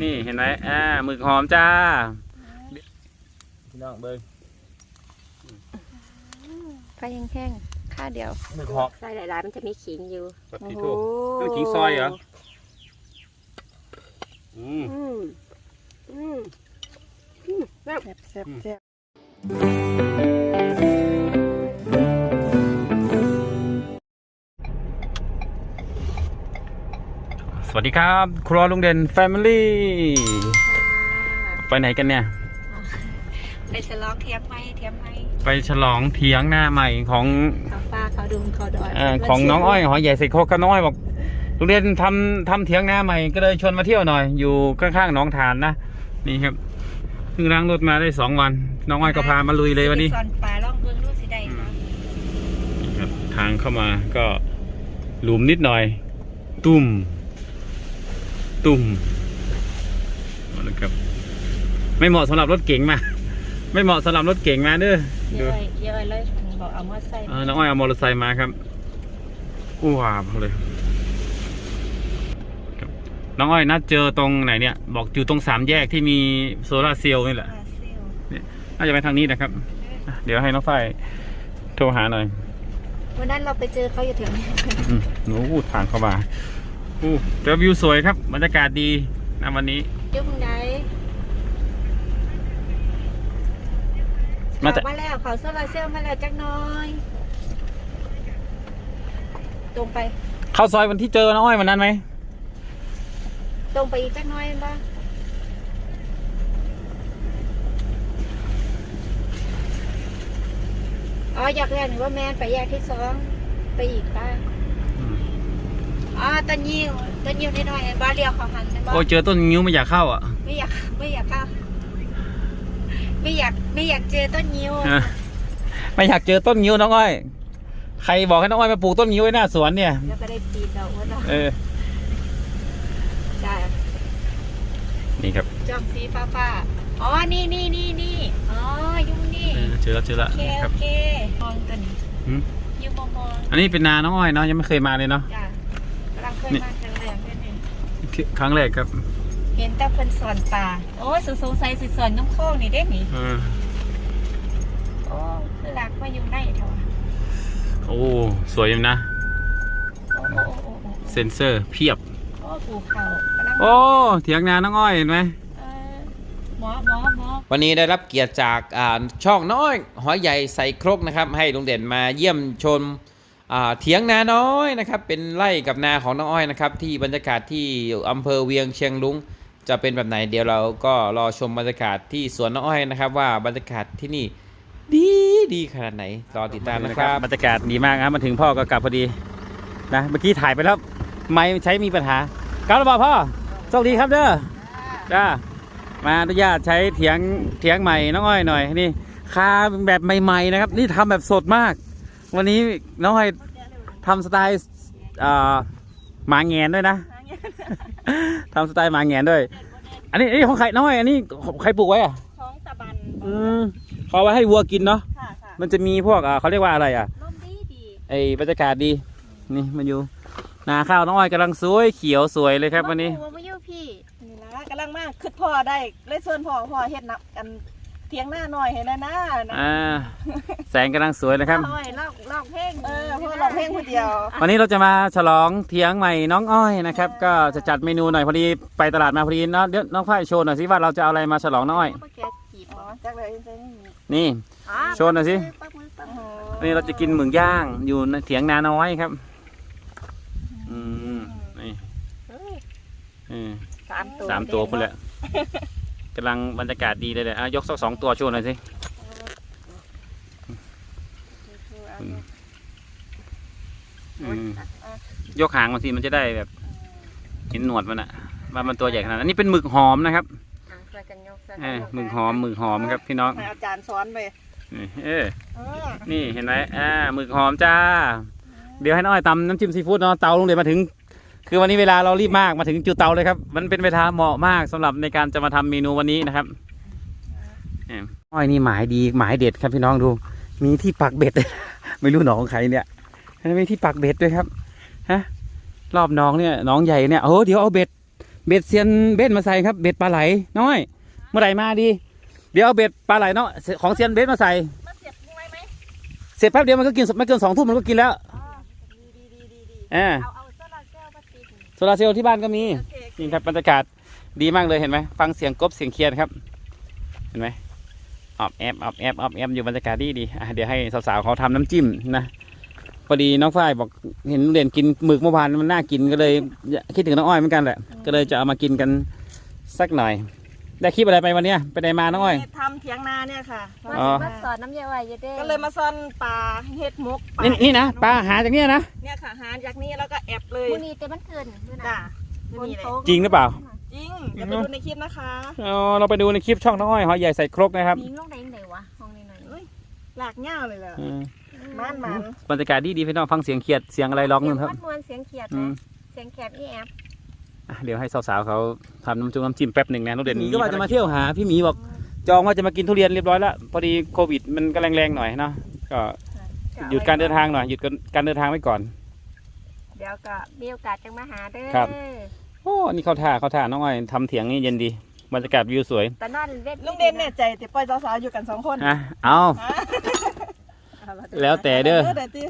นี่เห็นไหมอ่าหมึกหอมจ้าพี่น้องเบิ้งไฟแห้งๆข้าวเดียวหมึกหอมใส่หลายๆมันจะมีขิงอยู่ปฏิโทต้องขิงซอยเหรออืมอืมอืมอืมแบบแซ่บแซ่บอืมแซ่บ สวัสดีครับ ครัวลุงเด่นแฟมิลี่ไปไหนกันเนี่ย ไปฉลองเทียมไม้เทียมไม้ไปฉลองเถียงหน้าใหม่ของเขาป้าเขาดุมเขาดอยเอ่อของน้องอ้อยหอยใหญ่ใส่โคกก็น้องอ้อยบอกลุงเด่นทำทำเถียงหน้าใหม่ก็เลยชวนมาเที่ยวหน่อย อยู่ข้างๆหน้องฐานนะนี่ครับเพิ่งล้างรถมาได้สองวัน น้องอ้อยก็พามาลุยเลยวันนี้สอนปลาล่องเบื้องรูปสีใดเนาะนี่ครับทางเข้ามาก็หลุมนิดหน่อย ตุ่ม ตุ่มเอาละครับ ไม่เหมาะสำหรับรถเก๋งมา ไม่เหมาะสำหรับรถเก๋งมาเด้อเยดูอะเยอะเลยบอกเอามาใส่เออน้องอ้อยเอามอเตอร์ไซค์มาครับอู้วาบเลยครับน้องอ้อยนัดเจอตรงไหนเนี่ย บอกอยู่ตรงสามแยกที่มีโซลาร์เซลล์นี่แหละปลาซิลน่าจะไปทางนี้นะครับอะเดี๋ยวให้น้องฝ้ายโทรหาหน่อยวันนั้นเราไปเจอเขาอยู่แถวนี้อืมหนูพูดทางเข้ามา อู้เจอวิวสวยครับ บรรยากาศดีนะวันนี้ยุ่งไหนมาจากมาแล้วเขาโซลาร์เซลล์มาแล้วจักหน้อย ตรงไป เข้าซอยวันที่เจอน้องอ้อยวันนั้นไหมตรงไปอีกจักหน้อยบ้างอ๋ออยากเรียนหรือว่าแมนไปแยกที่สองไปอีกบ้าง อ๋อต้นยิวต้นยิวนิดหน่อยบ้านเรียวเขาหันนะบ้าโอ้ยเจอต้นงิ้วไม่อยากเข้าอะไม่อยากไม่อยากเข้าไม่อยากไม่อยากเจอต้นยิวเออไม่อยากเจอต้นงิ้วน้องอ้อย ใครบอกให้น้องอ้อยมาปลูกต้นงิ้วไว้หน้าสวนเนี่ย แล้วก็ได้ปีนเราว่าเนาะเออ ได้นี่ครับจอมสีฟ้าฟ้าๆอ๋อนี่นี่นี่นี่อ๋อยุ่งนี่เออเจอแล้วเจอแล้วโอเคนี่คโอรับเคมองตัวนี้หืมยูมองมองอันนี้เป็นนาน้องอ้อยเนาะยังไม่เคยมาเลยเนาะ จ้ะกำลังเคย นี่ มาครั้งแรกด้วยนี่ครั้งแรกครับเห็นแต่เพิ่นสอนปลาโอ้ยสงสงสัยสิสอนน้ำโค้งนี่เด้นี่ เออโอ้คือหลักมาอยู่ในเถอะวะโอ้สวยอยู่นะ โอ้โอ้โอ้โอ้โอ้เซนเซอร์เพียบ โอ้ปูเขากำลังโอ้เถียงนาน้องอ้อยเห็นไหม เออหมอหมอหมอ วันนี้ได้รับเกียรติจากอ่าช่องน้อยหอยใหญ่ใส่ครกนะครับ ให้ลุงเด่นมาเยี่ยมชมอ่า เถียงนาน้อยนะครับ เป็นไร่กับนาของน้องอ้อยนะครับ ที่บรรยากาศที่อำเภอเวียงเชียงรุ้งจะเป็นแบบไหนเดี๋ยวเราก็รอชมบรรยากาศที่สวนน้องอ้อยนะครับ ว่าบรรยากาศที่นี่ดีดีขนาดไหนรอติดตามนะครับบรรยากาศดีมากครับมาถึงพ่อก็กลับพอดีนะเมื่อกี้ถ่ายไปแล้วไม่ใช้มีปัญหากลับแล้วบอพ่อโชคดีครับเด้อจ้ามาอนุญาตใช้เถียงเถียงใหม่น้องอ้อยหน่อยนี่คาแบบใหม่ๆนะครับ นี่ทำแบบสดมาก วันนี้น้องอ้อยทำสไตล์อ่าหมาแงนด้วยนะทำสไตล์หมาแงนด้วย อันนี้อันนี้ของใครน้องอ้อยอันนี้ของใครปลูกไว้อะท้องตะบันอืมเขาเอาไว้ให้วัวกินเนาะค่ะค่ะมันจะมีพวกอ่าเขาเรียกว่าอะไรอะร่มดีดีไอ้บรรยากาศดี นี่มันอยู่นาข้าวน้องอ้อยกำลังสวยเขียวสวยเลยครับวันนี้ว่าไม่ยุ่พี่นี่ละกำลังมากคือพ่อได้เลยส่วนพ่อพ่อเฮ็ดนับกัน เทียงหน้าหน่อยให้แล้วนะนะอ่าแสงกำลังสวยนะครับลอยลอกลอกเพลงเออพ่อร้องเพลงคนเดียว วันนี้เราจะมาฉลองเถียงใหม่น้องอ้อยนะครับ ก็จะจัดเมนูหน่อยพอดีไปตลาดมาพอดีเนาะเดี๋ยวน้องฝ้ายโชว์หน่อยสิว่าเราจะเอาอะไรมาฉลองน้องอ้อย ป้าแกจีบอ๋อจักเลยจะนี่นี่โชว์หน่อยสิ ปักมือปักโอ้มือโหวันนี้เราจะกินหมึกย่างอยู่ในเถียงนาน้อยครับ อืมนี่เฮ้ยอืมสามตัวสามตัวพุ่นแหละ กำลังบรรยากาศดีเลยเลยอะยกสักสองตัวโชว์หน่อยสิอืมยกหางมาสิมันจะได้แบบเห็นหนวดมันอะว่ามันตัวใหญ่ขนาดนั้นอันนี้เป็นหมึกหอมนะครับหางใส่กันยกใส่เออหมึกหอมหมึกหอมครับพี่น้อง ให้อาจารย์สอนไปนี่เออเออนี่เห็นไหมอ่าหมึกหอมจ้า เดี๋ยวให้น้องอ้อยตำน้ำจิ้มซีฟู้ดเนาะเตาลงเดี๋ยวมาถึง คือวันนี้เวลาเรารีบมากมาถึงจุดเตาเลยครับ มันเป็นเวลาเหมาะมากสำหรับในการจะมาทำเมนูวันนี้นะครับเอออ้อยนี่หมายดีหมายเด็ดครับพี่น้องดู มีที่ปักเบ็ด ไม่รู้หนองของใครเนี่ยมีที่ปักเบ็ดด้วยครับฮะรอบหน้องเนี่ยหน้องใหญ่เนี่ยโอ้เดี๋ยวเอาเบ็ดเบ็ดเซียนเบ็ดมาใส่ครับเบ็ดปลาไหลน้อย เมื่อไหร่มาดี เดี๋ยวเอาเบ็ดปลาไหลเนาะของเซียนเบ็ดมาใส่มาเสียบนี่ไว้ไหมเสร็จแป๊บเดียวมันก็กินไม่เกินสองทุ่มมันก็กินแล้วอ๋อดีดีดีดีดีอ่า ลาร์เซลล์ที่บ้านก็มีโอเคนี่ครับบรรยากาศดีมากเลยเห็นไหมฟังเสียงกบเสียงเคียนครับ เห็นไหมออบแอบออบแอบออบแอบอยู่บรรยากาศดีดีอะเดี๋ยวให้สาวๆเขาทำน้ำจิ้มนะพอดีน้องฝ้ายบอกเห็นเรียนกินหมึกเมื่อวานมันน่ากินก็เลยคิดถึงน้องอ้อยเหมือนกันแหละก็เลยจะเอามากินกันสักหน่อย ได้คลิปอะไรไปวันเนี้ยไปไหนมาน้องอ้อยทำ เถียงนาเนี่ยค่ะว่าอ๋อ สิมาสอนน้ำยาไว้อยาเด้ก็เลยมาซ่อนปลาเฮ็ดมกปลานี่นี่นะปลาหาจากเนี้ยนะเนี่ยค่ะหาจากนี้แล้วก็แอบเลยมื้อนี้แต่มันเกินมื้อจ้ะน่ะไม่มีเลยจริงหรือเปล่าจริงเดี๋ยวไปดูในคลิปนะคะอ๋อเราไปดูในคลิปช่องน้องอ้อยหอยใหญ่ใส่ครกนะครับยิงลงไหนไหนวะห้องนี้หน่อยเอ้ยหลากเง่าเลยเหรออืมมันมันบรรยากาศดีดีพี่น้องฟังเสียงเขียดเสียงอะไรร้องเสีนึยงงครับวัดมวลเสียงเขียดอืนะม เสียงแขกอีแอบอะเดี๋ยวให้สาวๆเขาทำน้ำจุ้มน้ำจิ้มแป๊บหนึ่งนะน้องเด่นก็ว่าจะมาเที่ยวหาพี่หมีบอก จองว่าจะมากินทุเรียนเรียบร้อยแล้วพอดีโควิดมันก็แรงๆหน่อยเนาะก็หยุดการเดินทางหน่อยหยุดการเดินทางไว้ก่อน เดี๋ยวก็มีโอกาสจังมาหาเด้อครับ โอ้นี่เขาท่าเขาท่าน้องอ้อยทำเถียงนี่เย็นดีบรรยากาศวิวสวยแต่นอนเวทลุงเด่นเนี่ยใจแต่ปล่อยสาวๆอยู่กันสองคนอะเอาแล้วแต่เด้อเดี๋ยวติ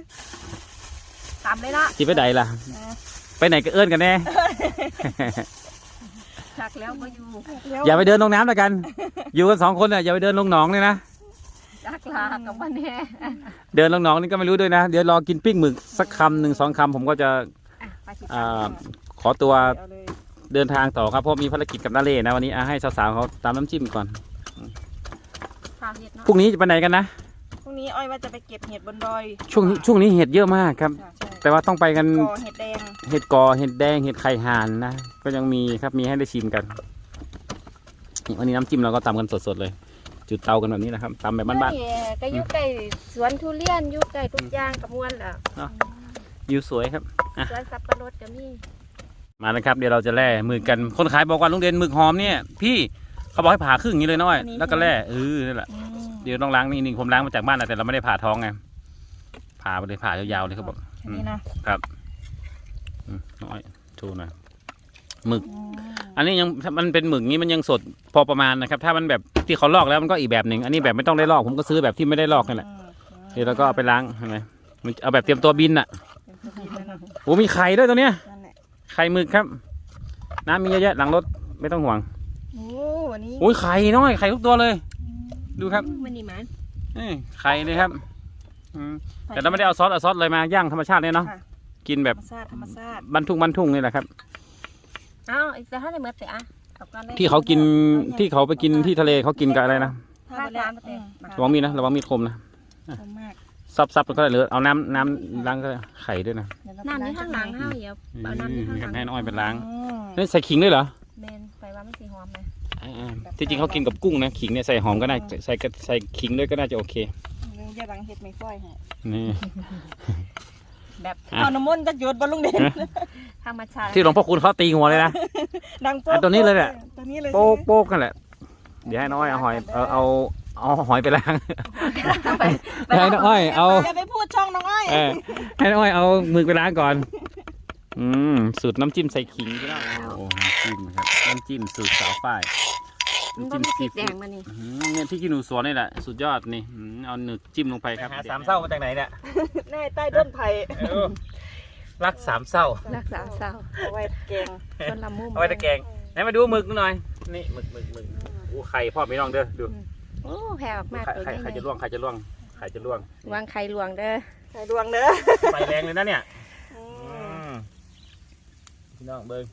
ตามเลยเนาะจีไปไหนล่ะ ไปไหนก็เอื้อนกันแน่ ชักแล้วก็อยู่อย่าไปเดินลงน้ำแล้วกัน อยู่กันสองคนน่ะอย่าไปเดินลงหนองเลยนะชักลากับมันแน่เดินลงหนองนี่ก็ไม่รู้ด้วยนะ เดี๋ยวรอกินปิ้งหมึกสักคำหนึ่งสองคำผมก็จะอะไปสิอ่าขอตัวเอาเลยเดินทางต่อครับเพราะมีภารกิจกับนาเล่นะวันนี้อะให้สาวๆเขาตามน้ำจิ้มก่อนข้าวเห็ดเนาะพรุ่งนี้จะไปไหนกันนะพรุ่ งนี้อ้อยว่าจะไปเก็บเห็ดบนดอยช่วงนี้ช่วงนี้เห็ดเยอะมากครับใช่ใช่แต่ว่าต้องไปกันก่อเห็ดแดงเห็ดกอเห็ดแดงเห็ดไข่ห่านนะ ก็ยังมีครับมีให้ได้ชิมกันนี่วันนี้น้ำจิ้มเราก็ตำกันสดๆเลย จุดเตากันแบบนี้นะครับตำแบบบ้านเอ้ยก็อยู่ใกล้สวนทุเรียนอยู่ใกล้ทุกอย่างกับมวลล่ะๆวิวสวยครับอะสวนสับปะรดก็มีมานะครับ เดี๋ยวเราจะแล่หมึกกันคนขายบอกว่าลุงเด่นหมึกหอมเนี่ย พี่เขาบอกให้ผ่าครึ่งอย่างนี้เลยน้อย แล้วก็แล่เออนั่นแหละอืม เดี๋ยวต้องล้างนี่นี่ผมล้างมาจากบ้านนะแต่เราไม่ได้ผ่าท้องไงผ่าไปเลยผ่ายาวๆเลยเขาบอกอันนี้นะอืมน้อยชูหน่อยหมึก อันนี้ยังถ้ามันเป็นหมึกนี้มันยังสดพอประมาณนะครับ ถ้ามันแบบที่เขาลอกแล้วมันก็อีกแบบหนึ่งอันนี้แบบไม่ต้องได้ลอกผมก็ซื้อแบบที่ไม่ได้ลอกนั่นแหละเดี๋ยวเราก็เอาไปล้างเห็นไหมมันเอาแบบเตรียมตัวบินอะเป็นตัวบินเลยนะโอ้มีไข่ด้วยตัวเนี้ยนั่นแหละไข่หมึกครับ น้ำมีเยอะแยะหลังรถไม่ต้องห่วงโอ้วันนี้โอ้ยไข่น้อยไข่ทุกตัวเลย ดูครับมันนี่มันนี่ไข่เลยครับอืมแต่เราไม่ได้เอาซอสเอาซอสอะไรมาย่างธรรมชาติเนี่ยเนาะค่ะกินธแบรบรมชาติธรรมชาติบรรทุกบรรทุงนี่แหละครับ เอ้าอีกแต่ถ้าได้เมื่อแต่อะเอาก่อนเลยที่เขากินที่เขาไปกินที่ทะเลเขากินกับอะไรนะถ้าไปแล้วอืมระวังมีดนะระวังมีดคมนะคมมากซับซับก็ได้หรือเอาน้ำน้ำล้างก็ได้ไข่ด้วยนะเดี๋ยวเรไปน้ำนี่ข้างหลังเฮาเดี๋ยว เอาน้ำนี่ข้างหลัง ให้น้องอ้อยไปล้างอืม นี่ใส่ขิงด้วยเหรอ แมนไปว่ามันสีหอมเลย อ่าๆที่จริงเขากินกับกุ้งนะขิงเนี่ยใส่หอมก็ได้ใส่ใส่ขิงด้วยก็น่าจะโอเคเรื่องอย่าบังเห็ดไม่ค่อยฮะนี่ แบบอะ เอาน้ำมนต์จะหยดบนลุงเด่นธรรมชาติที่หลวงพ่อคุณเขาตีหัวเลยนะ ดังโป๊อันตัวนี้เลยเนี่ย ตัวนี้เลยโป๊กโป๊กกันแหละ เดี๋ยวให้น้องอ้อยเอาหอยเอาเอาเอาหอยไปล้างไปให้น้องอ้อยเอา อย่าไปพูดช่องน้องอ้อยเออให้น้องอ้อยเอามือไปล้างก่อน อืม สูตรน้ำจิ้มใส่ขิงพี่น้องโอ้น้ำ จิ้มนะครับน้ำจิ้มสูตรสาวฝ้ายมันก็น้ำจิ้มมีซีสีแดฟู้งดมานี่อืมเนี่ยพี่กินหนูสวนนี่แหละสุดยอดนี่อืมเอาหนึกจิ้มลงไปครับหาสามเศร้ามาจากไหนเนี่ยแน่ใต้ต้นไผ่รักสามเศร้ารักสามเศร้าเอาไว้แกงคนละมุมเอาไว้ตะแกรงไหนมาดูหมึกหน่อยนี่หมึกหมึกหมึกโอ้ไข่พ่อไม่ลองเด้อดูโอ้แผ่ออกมาไข่ตัวไข่นี้ไข่จะล่วงไข่จะล่วงไข่จะล่วงวางไข่ลวงเด้อใส่ดวงเด้อไฟแรงเลยนะเนี่ยอือืมมพี่น้องเบิ้ง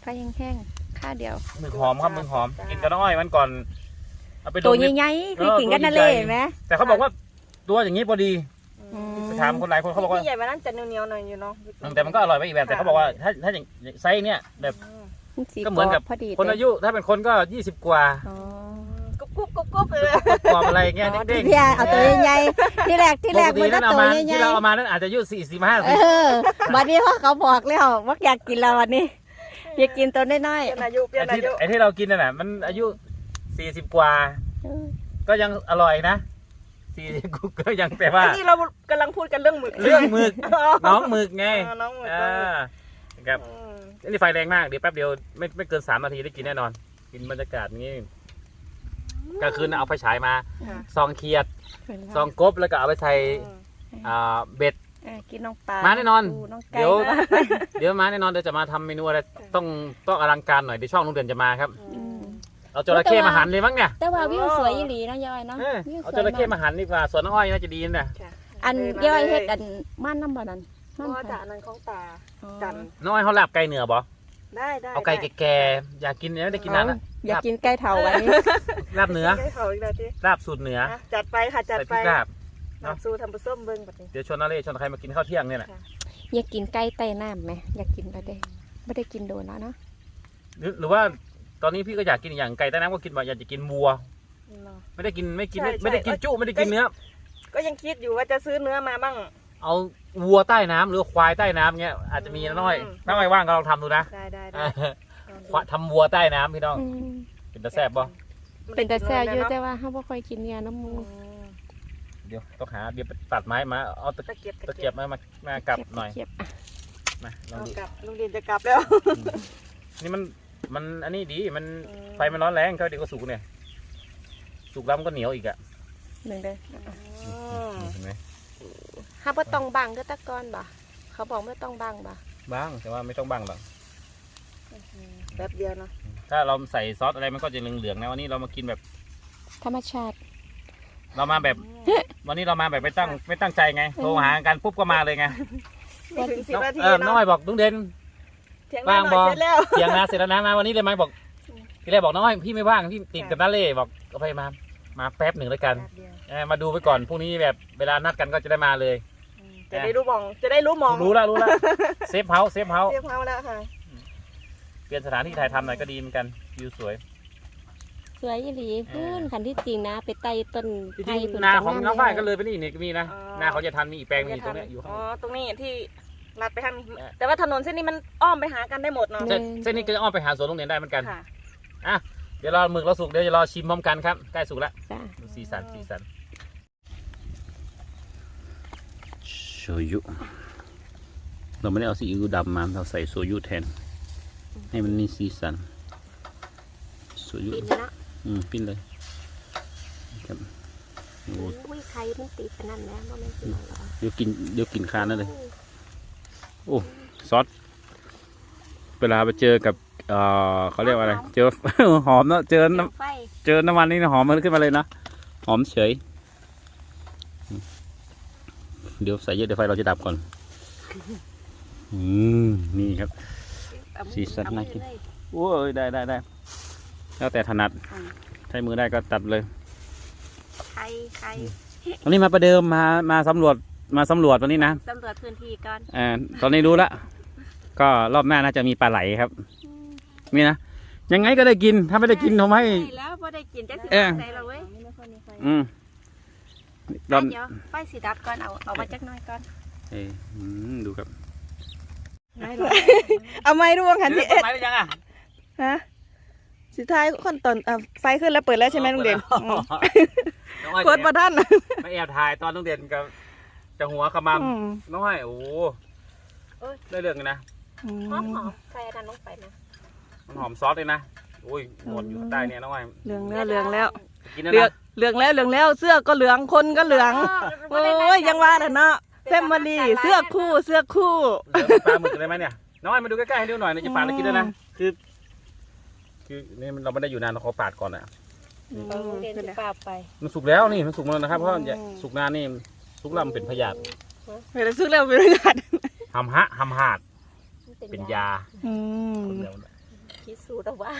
ไฟแห้งๆข้าวเดียวหมึกหอมครับหมึกหอม กินกับน้องอ้อยวันก่อนเอาไปดตัวมนิดใหญ่ๆคือเออกินกันตัวนั่นใหญ่เลยเห็นไหมแต่เขาบอกว่าตัวอย่างนี้พอดีอืมไปถามคนหลายคนเขาบอกว่าที่ใหญ่มานั่นจะเหนียวๆหน่อยอยู่เนาะแต่มันก็อร่อยไปอีกแบบแต่เขาบอกว่าถ้าถ้าอย่างไซส์เนี่ยแบบอืมสีก็เหมือนกับพอดีคนอายุถ้าเป็นคนก็ยี่สิบกว่าอ๋อกุ๊บกุ๊บกุ๊บกุ๊บเลยกว่าอะไรเงี้ยเด้งพี่อาเอาตัวใหญ่ๆที่แรกๆที่ปแรกกติมันก็นั่นเอาตัวมาใหญ่ที่เราเอามานั้นอาจจะอายุสี่สิบห้าๆเออวันนี้พ่อเขาบอกแล้วว่าอยากกินแล้ววันนี้ อยากกินตัวน้อยเปลี่ยนอายุเปลี่ยนไอ้อาที่ยุไอ้ที่เรากินนั่นน่ะมันอายุสี่สิบกว่า ๆก็ยังอร่อยนะสี่สิบก็ยังแต่ว่าอันนี้เรากำลังพูดกันเรื่องหมึกเรื่องหมึกน้องหมึกไงอ๋อน้องหมึกอ่านะครับอืมนี่ไฟแรงมากเดี๋ยวแป๊บเดียวไม่ไม่เกินสามนาทีได้กินแน่นอน กินบรรยากาศนี้กลางคืนน่ะเอาไฟฉายมาค่ะซองเขียดซองกบแล้วก็เอาไปใส่อืมอ่าเบ็ด เออกินน้องปลามามาแน่นอนน้องไก่เดี๋ยวมาเดี๋ยวมาแน่นอนเดี๋ยวจะมาทำเมนูอะไรต้องต้องอลังการหน่อยเดี๋ยวช่องลุงเด่นจะมาครับอืม เอาจระเข้มาหันเลยมั้งเนี่ยแต่ว่าวิวสวยอีหลีเนาะยายเนาะเออวิวเอาสจวยระเข้มากมาหันดีกว่าสวนน้องอ้อยน่าจะดีนะค่ะอันลยายมาลเฮ็ดอันม่านน้ำบ่นั่นม่านพ่อค่ะจ่านันของตาอ๋อจันน้องอ้อยเขาลาบไก่เหนือบ่ได้ได้เอาไก่ด้แก่ๆอยากกินเนี่ยไม่ได้กินนานละอยากกินไก่เถาวันนี้ ลาบเหนือ ได้เขาอีกแล้วทีลาบสูตรเหนืออะจัดไปค่ะจัดใส่พไปริกลาบ ลาบสู้ทำปลาส้มเบิ้งแบบนี้เดี๋ยวชวนนาเล่ชวนใครมากินข้าวเที่ยงเนี่ยแหละอยากกินไก่ใต้น้ำไหมอยากกินแล้วเด้ไม่ได้กินโดนแล้วเนาะหรือหรือว่าตอนนี้พี่ก็อยากกินอย่างไก่ใต้น้ำก็กินบ่อยากจะกินวัวเนาะไม่ได้กินไม่กินใช่ไม่ไม่ได้กินใช่จุไม่ได้กินเนื้อก็ยังคิดอยู่ว่าจะซื้อเนื้อมาบ้าง เอาวัวใต้น้ำหรือควายใต้น้ำเงี้ยอาจจะมีน้อยอืมถ้าไม่ว่างก็ลองทำดูนะได้ได้เอได้อควายทำวัวใต้น้ำพี่น้องอืมเป็นตะแซ่บบ่เป็นแต่แซ่บอยู่แต่เนาะว่าเฮาบ่ค่อยกินเนี่ยน้ำมูอืม เดี๋ยวต้องหาเดี๋ยวไปตัดไม้มาเอาตะตะเกียบตะเกียบมามามากลับหน่อยเก็บอะมาลองเอาดูกลับลุงเรียนจะกลับแล้ว นี่มันมันอันนี้ดีมันอืม ไฟมันร้อนแรงก็เดี๋ยวก็สุกเนี่ยสุกแล้วมันก็เหนียวอีกอะหนึ่งเด้ออืมเห็นไหมเฮาบ่ต้องบังเด้อตะกอนบ่เขาบอกไม่ต้องบังบ่บ้างแต่ว่าไม่ต้องบ้างหรอกแป๊บเดียวเนาะถ้าเราใส่ซอสอะไรมันก็จะเหลืองๆนะวันนี้เรามากินแบบธรรมชาติ เรามาแบบ วันนี้เรามาแบบไม่ตั้งไม่ตั้งใจไงโทรหากันปุ๊บก็มาเลยไงไม่ถึงสิบน้องนาทีเออน้องเนาะอ้อยบอกลุงเด่น เถียงหน้าหน่ว่างอยบ่เสร็จแล้ว เถียงนาเสร็จแล้วนะมาวันนี้เลยไหมบอกทีแรกบอกน้องอ้อยพี่ไม่ว่างพี่ติดกับน้าเล่บอกเอาไปมา มาแป๊บหนึ่งแล้วกันแป๊บเดียวเออมาดูไปก่อนพรุ่งนี้แบบเวลานัดกันก็จะได้มาเลยอืมจะได้รู้มองจะได้รู้มองรู้แล้วรู้แล้วเซฟเฮาส์เซฟเฮาส์เรียบเท้าแล้วค่ะ เปลี่ยนสถานที่ถ่ายทำหน่อยก็ดีเหมือนกันวิวสวย สวยอีหลีพื้นคันที่จริงนะ ไปไต่ต้นจริไผ่งพื้ๆนาของกัน้องฝ้ายก็เลยไปนี่นี่ก็มีนะอ๋อ นาเขาจะทันมีอีกแปลงหนึงอยู่ตรงเนี้ยอยู่ข้างอ๋บอนตรงนี้ที่ลัดไปทางเออแต่ว่าถนนเส้นนี้มันอ้อมไปหากันได้หมดเนาะ เส้นเส้นนี้ก็จะอ้อมไปหาสวนลุงเด่นได้เหมือนกัน ค่ะ เดี๋ยวรอหมึกเราสุกเดี๋ยวจะรอชิมพร้อมกันครับใกล้สุกแล้วจ้ะดูสีสันสีสันโชยุเราไม่ได้เอาซีอิ๊วดำมาเราใส่โซยุแทน ให้มันมีสีสันโซยุปิดแล้วเนาะ อืมปิ้นเลยครับโอ้อุ้ยไข่มันติดอันนั้นแล้วบ่แม่นสิเอาหรอเดี๋ยวกินเดี๋ยวกินคานนั่นเลย โอ้ซอสเวลาไปเจอกับเอ่อเขาเรียกว่าอะไร เจอ หอมเนาะเจอน้ำไฟเจอน้ำมันนี่หอมมันขึ้นมาเลยนะหอมเฉย เดี๋ยวใส่เยอะเดี๋ยวไฟเราจะดับก่อน อืมนี่ครับ สีสันน่ากิน โอ้ยได้ได้ได้ แล้วแต่ถนัดใช้มือได้ก็ตัดเลยไข่ไข่วันนี้มาประเดิมมามาสำรวจมาสำรวจวันนี้นะสำรวจพื้นที่ก่อนอ่าตอนนี้รู้ละก็รอบหน้าน่าจะมีปลาไหลครับมีนะยังไงก็ได้กินถ้าไม่ได้กินผมให้ได้แล้วบ่ได้กินจักสิเออใส่แล้วเว้ยอืมรอบเดี๋ยวไฟสิดับก่อนเอาเอามาจักหน่อยก่อนเอ้ยอืมดูครับ เอาไม้ร่วงหันสิเอ๊ะเอ็ดไปหรือยังอะฮะ สุดท้ายขั้นตอนอะไฟขึ้นแล้วเปิดแล้วใช่ไหมลุงเด่นอืมน้องอ้อยกดประทันไม่แอบถ่ายตอนลุงเด่นกับจะหัวขมอืมำน้องอ้อยโอ้โหได้เรื่องเลยนะ หอมหอมใส่อันนั้นลงไปนะมันหอมซอสเลยนะอุ้ยหมดอยู่ใต้เนี่ยน้องอ้อยเหลืองแล้วเหลืองแล้วกินแล้วเหลืองนะเหลืองแล้วเหลืองแล้วเสื้อก็เหลืองคนก็เหลืองโอ้ยยังว่าแต่เนาะแฟมมารีเสื้อคู่เสื้อคู่ เหลืองปลาหมึกเลยไหมเนี่ยน้องอ้อยมาดูใกล้ๆให้ดูหน่อยนะจะปาดแล้วกินด้วยนะคือ คือนี่มันเราไม่ได้อยู่นานเราขอปาดก่อนอะเอาลูกเด่นสิปาบไป มันสุกแล้วนี่มันสุกแล้วนะครับเพราะอย่าสุกนานนี่สุกแล้วมันเป็นพยาธิเวลาซื้อแล้วเป็นประหยัดหำฮะหำหาดมันเป็นยาอืมคนเดียวนะพิสูจน์เอาว่า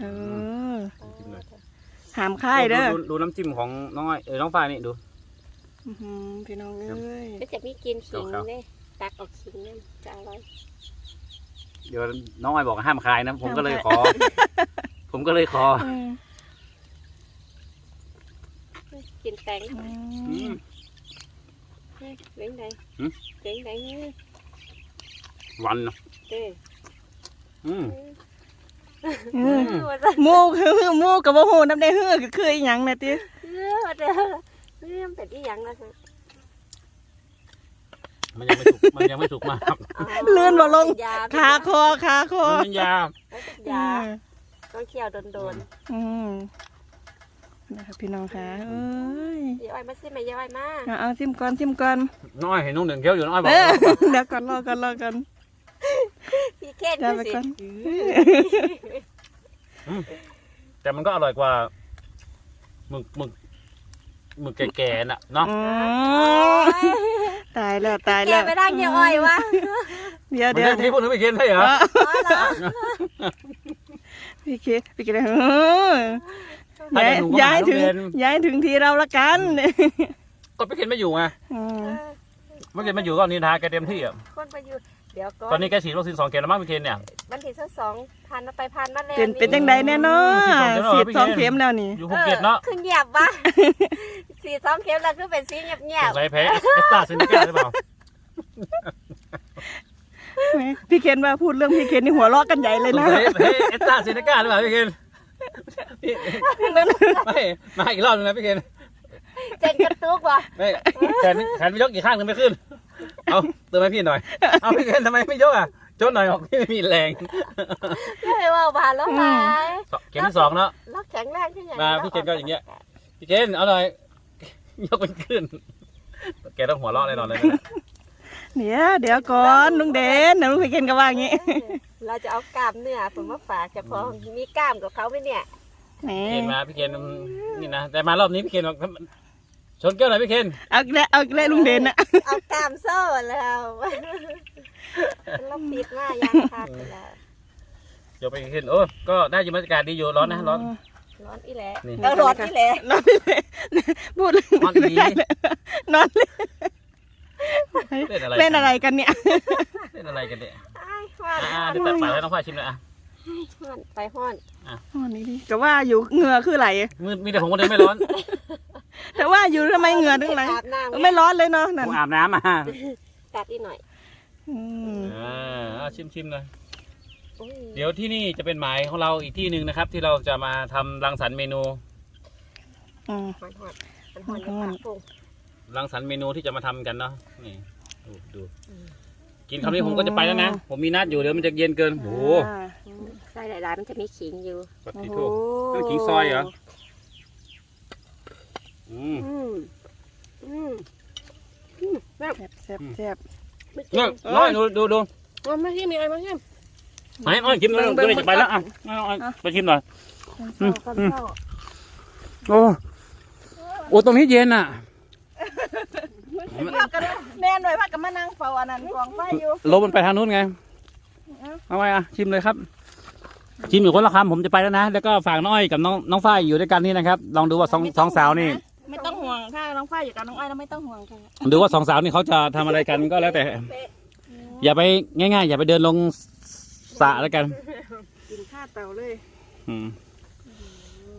เออหามค่ายเด้อดูดูน้ำจิ้มของน้องอ้อยเออน้องฝ้ายนี่ดู อื้อหือพี่น้องเอ้ยก็จะมีกินขิงครับเนี่ยตักออกขิงเนี่ยจะอร่อย เดี๋ยวน้องอ้อยบอกห้ามคายนะ ผมก็เลยขอ ผมก็เลยขออืมกินแตงอือืม มเลี้ยงใดหืม เลี้ยงใดเนี่ยวันนะเด้ออืมอืมอว่าจะหมูคือหมูกับว่าหูน้ำในหื้อก็คืออีหยังนะติเออว่าจะเรื่องเป็นที่ยังนะสิ มันยังไม่สุกมันยังไม่สุกมากลื่นบ่ลงยาขาคอขาคอมันเป็นยายาต้องเคี่ยวโดนอืมนะครับพี่น้องค่ะเอ้ยๆยายอ้อยมาสิแม่ยายอ้อยมาเอาเอาซิมก่อนซิมก่อนน้อยเห็นนุ่งหนึ่งเคี้ยวอยู่น้อยบอกเออเดี๋ยวก่อนรอก่อนรอก่อนพี่เค้นได้ดูไปสิก่อนแต่มันก็อร่อยกว่าหมึกหมึกห มึกแก่ๆน่ะเนาะอืมตายแล้วตายแกแล้วไปได้ยายอ้อยวะเดี๋ยวมันเดี๋ยวที่พูดถึงไม่เค็มใช่เหรออ๋ออ๋อเหรอพี่เคพี่เคเออถ้าย้ายจะหนูก็ย้ายหาถึงโรงเรียน ย้ายถึงทีเราละกันก็พี่เคนไม่อยู่ไงอืมไม่เคนไม่อยู่ก็นินทาแกเต็มที่อะคนไปอยู่ เดี๋ยวก่อตอนนนี้แกฉีดวัคซีนสองเข็มแล้วมั้งพี่เคนเนี่ย วันที่สองพันมาไปพันมาแล้วเป็นเป็นจังใดแน่เนาะฉีสีดดสสอองงเข็เข็มมแล้วนี่อยู่ภูเก็ตเนาะขึ้นเหยียบวะสี่สองเข็มแล้วคือเป็นสีเงียบเงียสบงสัยแพ้เอสตาเซเนกาหรือเปล่าแหมพี่เคนว่าพูดเรื่องพี่เคนนี่หัวเราะกันใหญ่เลยสงนะสัยแพ้เอสตาเซเนกาหรือเปล่าพี่เคนพี่ไม่มาอีกรอบนึงนะพี่เคนเจนกระตุกวะไม่แขนแขนไม่ยกกี่ข้างถึงไม่ขึ้น เอาเติมให้พี่หน่อย เอาพี่เคนทำไมไม่ยกอะจนหน่อยออกพี่ไม่มีแรงไม่ให้ว่าบานแล้วไงเข็มที่สองเนาะล็อกแข็งแรงขึ้นอย่างมาพี่เคนก็อย่างเงี้ย พี่เคนเอาหน่อย ยกมันขึ้น แกต้องหัวเราะแน่นอนเลยนะเดี๋ยวเดี๋ยวก่อนลุงเด่นนะลุงพี่เคนก็ว่าอย่างงี้ เราจะเอากล้ามเนื้อผมมาฝากเฉพาะมีกล้ามกับเขาไหมเนี่ยแหมพี่เคนมาพี่เคนนี่นะแต่มารอบนี้พี่เคนบอก ชนแก้วหน่อยพี่เคนเอาอีกแล้วเอาอีกแล้วลุงเด่นนะเอากล้ามโซ่แล้วเราปิดมากยังคักแล้วเดี๋ยวไปขึ้นโอ้ก็ได้อยู่บรรยากาศดีอยู่ร้อนนะร้อน ร้อนอีแหละนี่ เออร้อนอีแหละนอนเลยพูดเรื่องนอนดีนอนเลยเล่นอะไรเล่นอะไรกันเนี่ย เล่นอะไรกันเนี่ยไอ้ห้อนอ่าเดี๋ยวตัดปากให้น้องฝ้ายชิมหน่อยอะห้อนไปห้อน วันนี้ดิก็ว่าอยู่เหงื่อคือไหลมือมีแต่ผมคนเดียวไม่ร้อน แต่ว่าอยู่ทำไมเหงื่อถึงไหลอาบน้ำไม่ร้อนเลยเนาะนั่นผมอาบน้ำมาตัดอีกหน่อยอืมอ่าเอาชิมชิมเลยอุ้ยเดี๋ยวที่นี่จะเป็นหมายของเราอีกที่หนึ่งนะครับ ที่เราจะมาทำรังสรรค์เมนูอืมห้อนห้อนมันห้อนในปากพุง รังสรรค์เมนูที่จะมาทำกันเนาะนี่ดูดูกินคำนี้ผมก็จะไปแล้วนะ ผมมีนัดอยู่เดี๋ยวมันจะเย็นเกินโอ้โหอ่า ไส้หลายๆมันจะมีขิงอยู่ ปฏิโทษนั่นขิงซอยเหรอ อืม อืมอืมอืมแบบแซ่บแซ่บไม่กิเนี่ยนน้อยดูดูดูมันไม่ใช่มีอะไรมาใช่ไหนอ้อยชิมเลยเดี๋ยวจะไปแล้วอะเอาเอาไปชิมหน่อย อืมก่อนเข้าโอ้โอ้ตรงนี้เย็นอะ พากันแน่นหน่อยพากันมานั่งเฝ้าอันนั้นกองไฟอยู่ลมมันไปทางนู้นไง เอาไว้อะชิมเลยครับ ชิมอยู่คนละคำผมจะไปแล้วนะ แล้วก็ฝากน้องอ้อยกับน้องน้องฝ้ายอยู่ด้วยกันนี่นะครับ ลองดูว่าสองสองสาวนี่ ไม่ต้องห่วงถ้าน้องฝ้ายอยู่กับน้องอ้อยแล้วไม่ต้องห่วงค่ะดูว่าสองสาวนี่เขาจะทำอะไรกันก็แล้วแต่ อย่าไปง่าย ๆ อย่าไปเดินลงสระแล้วกันกินข้าวเต่าเลยอืม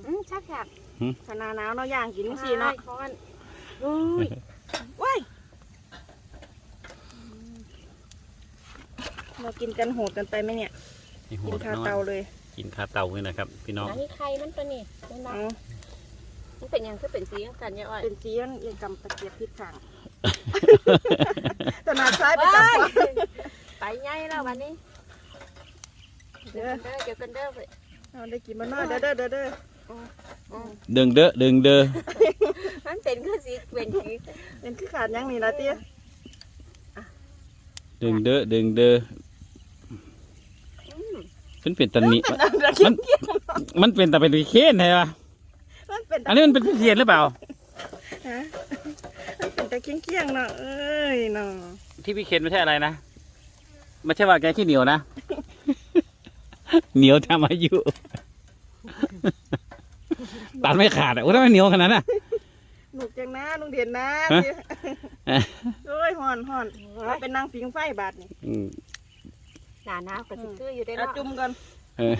อืมชักอยากขนาหนาวเนาะย่างกินสิเนาะร้อนอุ้ยว้ายเรากินกันโหดกันไปไหมเนี่ยนี่โหกินดข้าวน้อยเตาเลยกินคาเตาเลยนะครับ พี่น้องอันนี้ใครมันตัวนี้มันมาเอา มันเป็นหยังคือเป็นสีกันเนี่ยอ้อยเป็นเสียนเอียงกำตะเกียบพิษทางตนาดซ้ายไปไปจับขวา ไปไงแล้ววันนี้เดี๋ยวกันเด้อเดี๋ยวกันเด้อไปเอาได้กินมาหน่อยเด้อเด้อเด้อเด้อดึงเด้อดึงเด้อมันเป็นคือสีเป็นสีเป็นคือขาดยังนี่ละเตี้ยดึงเด้อดึงเด้อเป็นเป็นตันนี้เป็นอะไรเกี้ยมันมันเป็นแต่เป็นเคนใช่ปะมัน เป็นอันนี้มันเป็นเทียนหรือเปล่าฮะมันเป็นแต่เกี้ยงเกี้ยงๆเนาะเอ้ยเนาะที่พี่เคนไม่ใช่อะไรนะไม่ใช่ว่าแกขี้เหนียวนะ เหนียวทำอายุตัดไม่ขาดอะโอ้ทำไมเหนียวขนาดนั้นอะหนุกจังนะลุงเด่นนะฮะเตี้ยเอ้ยห่อนห่อนมาเป็นนางฟิงไฟบาทนี่อืมหนาหนาวก็สิคืออยู่ได้เอาเนาะจุ่มก่อนเออ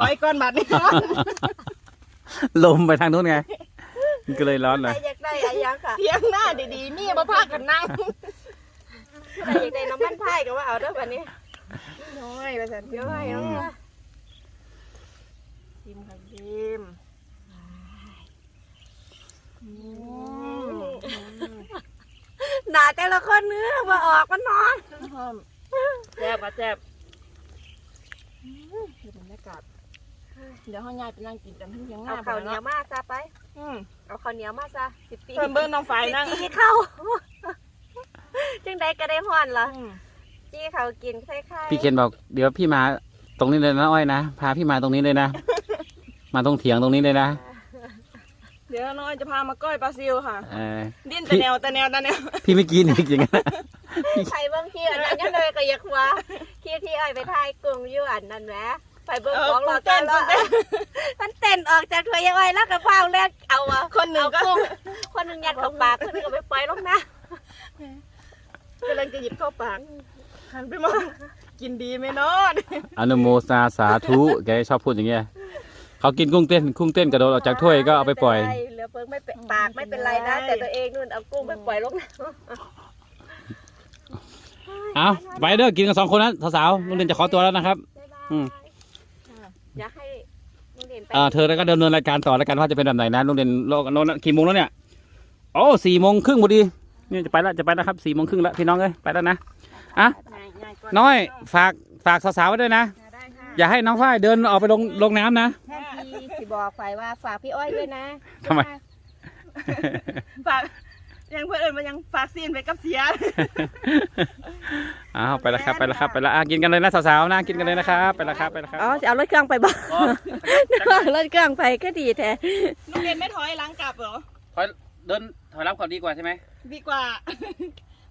ถอยก่อนบาทนี่ ลมไปทางนู้นไงมันก็เลยร้อนใคเลรยอยากได้อะไรยังค่ะเทียงหน้าดีๆ มีมาพากันนั่งใครอยากได้น้ำมันพายก็ว่าเอาเด้อวันนี้น้อยไปสันเดี๋ยวให้เอาเด้อชิมค่ะชิมอืมหนาแต่ละคนเนื้อมาออกมันนอนแซ่บอะแซ่บดูบรรยากาศ เดี๋ยวห้องยายไปนั่งกินกันที่ยังหน้าเอาข้าวเหนียวมาซะไป อืมเอาข้าวเหนียวมาซะสิปีเพิ่มเบิ้งน้องไฟนั่งจีเข้าจึงได้ก็ได้ห่อนเหรออืมจี้เขากินคล้ายๆพี่เคนบอกเดี๋ยวพี่มาตรงนี้เลยนะอ้อยนะพาพี่มาตรงนี้เลยนะ มาตรงเถียงตรงนี้เลยนะเดี๋ยวน้องอ้อยจะพามาก้อยปลาซิวค่ะเออดิ้นแต่แนวแต่แนวแต่แนวพี่ไม่กินอีกอย่างนั้นนะใครเบิ่งพี่อันนั้นยังเลยก็อยากว่าพี่ที่ไอ้ไปทายกรุงอยู่อันนั้นแหม ไปเบิ่งเออของเราเต้นแล้วเต้นมันเต้นออกจากตัวยังไงแล้วก็เฝ้าแรกเอาอะคนหนึ่งก็ เอากุ้งคนหนึ่งยัดเข้าปากคนหนึ่งก็ไปปล่อยลงน้กำลังจะหยิบเข้าปากหันไปมองกินดีไหมเนาะอนุโมทนาสาธุ แกชอบพูดอย่างเงี้ยเขากินกุ้งเต้นกุ้งเต้นกระโดดออกจากถ้วยก็เอาไปปล่อย ม่เป็นไรเหลือเพิ่งไม่เป็นปากไม่เป็นไรนะแต่ตัวเองนู่นเอากุ้งไปปล่อยลงน้เอาไปเด้อกินกันสองคนนั้นสาวๆลุงเด่นจะขอตัวแล้วนะครับำอืม อยากให้ลุงเด่นไปเออเธอแล้วก็ดำเนินรายการต่อแล้วกันว่าจะเป็นแบบไหนนะลุงเด่นโลกโน้นกี่โมงแล้วเนี่ยโอ้สี่โมงครึ่งพอดีนี่จะไปแล้วจะไปแล้วครับสี่โมงครึ่งแล้วพี่น้องเอ้ยไปแล้วนะ อะน้อยฝากฝากสาวๆไว้ด้วยนะ ได้ค่ะอย่าให้น้องฝ้ายเดินออกไปลงลงน้ำนะ แทนทีสิบอกฝ่ายว่าฝากพี่อ้อยด้วยนะทำไม ฝาก ยังเพื่อนเอิญมายังฝากซีนไปกับเสีย อ้าวไปแล้วครับไปแล้วครับไปแล้วอะกินกันเลยนะสาวๆนะกินกันเลยนะครับไปแล้วครับไปแล้วครับอ๋อจะเอารถเครื่องไปบ้างอ๋อรถเครื่องไปก็ดีแท้น้องเรียนไม่ถอยหลังกลับเหรอถอยเดินถอยรับก่อนดีกว่าใช่ไหมดีกว่า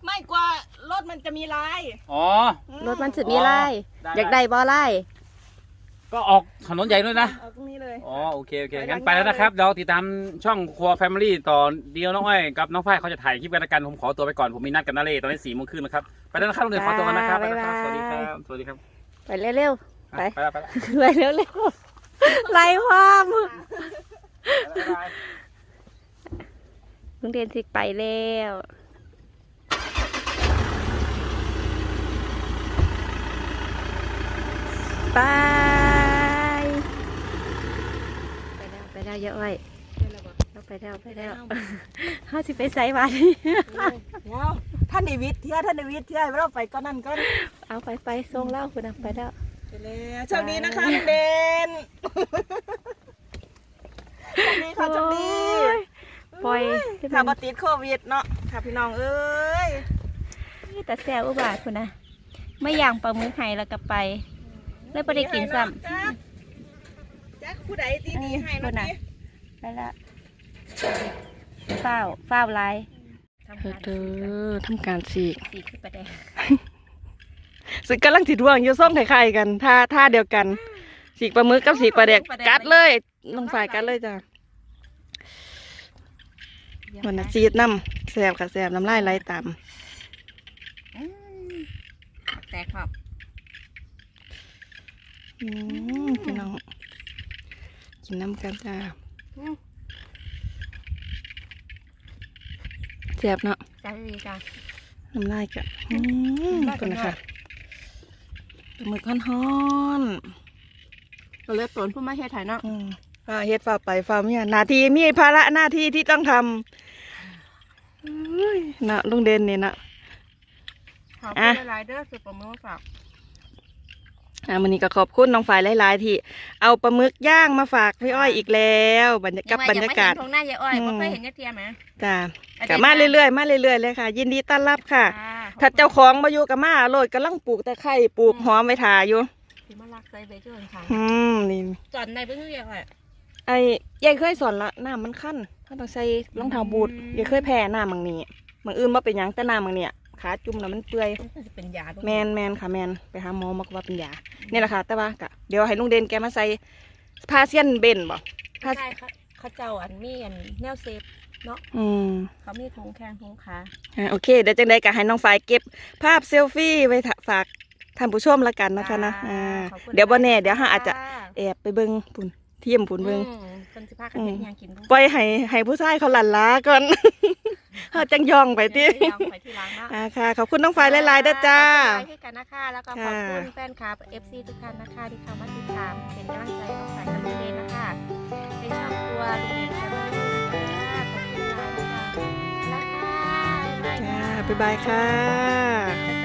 ไม่กว่ารถมันจะมีลายอ๋อรถมันสุดมีไล่ได้อยากได้บ่ไล่ ก็ออกถนนใหญ่ด้วยนะ เอาตรงนี้เลย อ๋อโอเคโอเคไปงั้นทางไปแล้วหน้านะครับเดี๋ยวติดตามช่องครัวแฟมิลี่ต่อเดียวน้องอ้อยกับน้องฝ้ายเขาจะถ่ายคลิปกันละกันผมขอตัวไปก่อนผมมีนัดกับนาเล่ตอนนี้สี่โมงครึ่งนะครับไปแล้วนะครับลุงเด่นขอตัวกันนะครับไปแล้วครับสวัสดีครับสวัสดีครับไปเร็ว ไปไปแล้วไปแล้วๆ ไปเร็วๆไล่ความบ๊ายบาย ลุงเรียนสิไปแล้วไปไป แล้วไปแล้วเยอะไว้เราไปแล้วไปแล้วเขาสิไปไซวันเดี๋ยวท่านเดวิดเที่ยท่านเดวิดเที่ยเราไปก็นั่นก็เอาไปไปส่งเล่าคุณนะไปแล้วไปแล้วโชคดีนะคะน้องเดนโชคดีค่ะโชคดีปล่อยค่ะบติดโควิดเนาะค่ะพี่น้องเอ้ยแต่แซวอุบาทคุณนะไม่ย่างปลาหมึกไห้แล้วก็ไปเลยไม่ได้กินซ้ำ จ้าจ้าผู้ใดตีดีให้คุเนาะณนะนี่ไปละเฝ้าเฝ้าลายเออทำการสีกสีขึ้นไปแดงสึกกำลังจิตว่างอยู่ส้มไข่ๆกันท่าท่าเดียวกัน สีกปลาหมึกกับสีกปลาแดกกัดเลยลงฝ่ายกัดเลยจ้ะวันน่ะจีดน้ำแสบค่ะแสบน้ำลายไหลตามแตกครับอืมพี่น้อง กินน้ำกันจ้าแสบเนาะจ้าดีจ้าน้ำลายกันอืมได้กันกันนะคะปลาหมึกฮ้อนๆเราเลือกตนผู้มาเฮ็ดถ่ายเนาะอืมฝ่าเฮ็ดฝ่าไปฝ่าเมียหน้าที่มีภาระหน้าที่ที่ต้องทำอุ้ยนะลุงเด่นนี่นะขอบอะคุณหลายๆเด้อสุดประมือฝาก อ่าวันนี้ก็ขอบคุณน้องฝ่ายหลาย ๆ ที่ เอาปลาหมึกย่างมาฝากพี่อ้อยอีกแล้วบรรยากับบรรยากาศตรงหน้ายายอ้อยอืมบ่เคยเห็นยายเทียมไหมจ้ากับมาเรื่อย ๆ มาเรื่อย ๆ เลยค่ะ ยินดีต้อนรับค่ะอ่ถ้าเจ้าของมาอยู่กับมาโรดกำลังปลูกตะไคร้ปลูกหอมไว้ถ่าอยู่สิมารักใส่ใบเจ้าค่ะอืมนี่จอนในเพิ่งเรียกว่าไอ้ยายเคยสอนละน้ำมันขั้นถ้าต้องใส่รองเท้าบูทอืมยายเคยแพ้น้ำมังนี้มังอื่นมาเป็นหยังแต่น้ำมังเนี่ย ขาจุ่มแล้วมันเปื่อยมันจะเป็นยาด้วยแมนแมนค่ะแมนไปหาหมอมาก็ว่าเป็นยานี่แหละค่ะ แต่ว่ากะเดี๋ยวให้ลุงเด่นแกมาใส่พาเซียนเบนบ่พาใช่เขาเขาเจ้าอันมีอันแนวเซฟอืมเขามีถุงแข้งถุงขาอ่าโอเค เดี๋ยวจังใดก็ให้น้องฝ่ายเก็บ ภาพเซลฟี่ไว้ฝากท่านผู้ชมละกันนะคะนะอ่าขอบคุณเดี๋ยวบ่แน่เดี๋ยวค่เราอาจจะแอบไปเบิ่งปุ่นเทียมปุ่นเบิ่งอืม คนสิพากันเฮ็ดอิหยังกินด้วยปล่อยให้ให้ผู้ชายเขาหลั่นล้าก่อน เฮาจังย่องไปติเดี๋ยวไปที่ร้านเนาะอ่าค่ะ ขอบคุณน้องฝ่ายหลายๆเด้อจ้า ขอบคุณให้กันนะคะแล้วก็ขอบคุณค่ะแฟนคลับ FC ทุกท่านนะคะที่เข้ามาติดตามเป็นกำลังใจน้องสายกับลุงเดนนะคะในช่องครัวลุงเดนแฟมิลี่นะคะขอบคุณมากนะคะแล้วค่ะบ๊ายบายจ้าค่ะบ๊ายบายค่ะ